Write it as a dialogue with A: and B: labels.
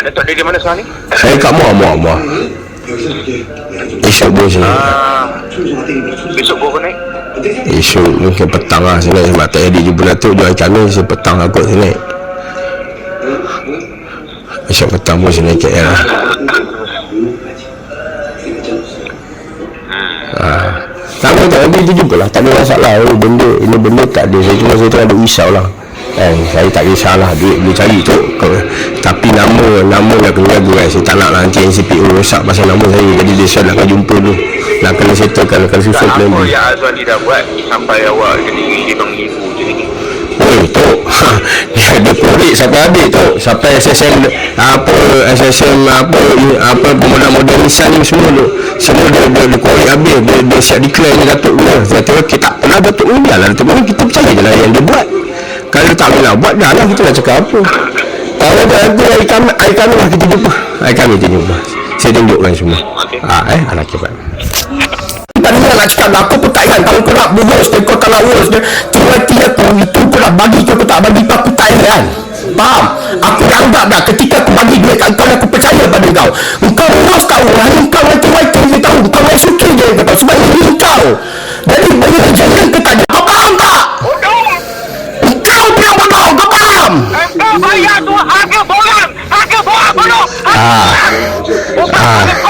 A: Datuk dia di mana sekarang ni?
B: Saya kat Muar, Muar, Muar. Esok bos ni.
A: Ah, besok baru naik.
B: Esok mungkin petang lah saya naik sebab tak jadi jumpa Datuk jual ikan ni saya petang lah kot saya naik. Esok petang pun saya naik KL lah. Ah. Tak apa, tak nanti tu jumpa lah. Tak ada masalah. Benda, ini benda tak ada. Saya cuma saya tengah ada risau lah. Kan, saya tak kisahlah duit boleh cari tu. Tapi nama, nama nak kena jaga kan. Saya tak nak lah nanti NCPO rosak pasal nama saya. Jadi dia saya nak jumpa tu. Nak kena settlekan, nak kena susun plan
A: Apa yang Azwan ni dah buat sampai awak jadi lima ribu macam ni?
B: Oh, tu. Dia ada korek sampai habis tu. Sampai SSM apa SSM apa apa pemuda-muda Nissan ni semua tu. Semua dia dia, dia korek habis. Dia, dia siap declare ni Datuk dia. Saya kata kita tak pernah Datuk ni dah lah. Datuk ni kita percaya je lah yang dia buat. Kalau tak boleh buat dah lah kita nak cakap apa. Kalau ada ada air kami, air kami lah kita jumpa. Air kami kita jumpa. Saya tunjukkan semua. Ah, eh, anak cepat. Tadi nak cakap aku pun tak ingat Kalau kau nak berus dia Kau tak nak urus dia Cuati aku Itu kau nak bagi kau Kau tak bagi kau Aku tak ingat Faham? Aku anggap dah Ketika aku bagi duit kat faham? Kau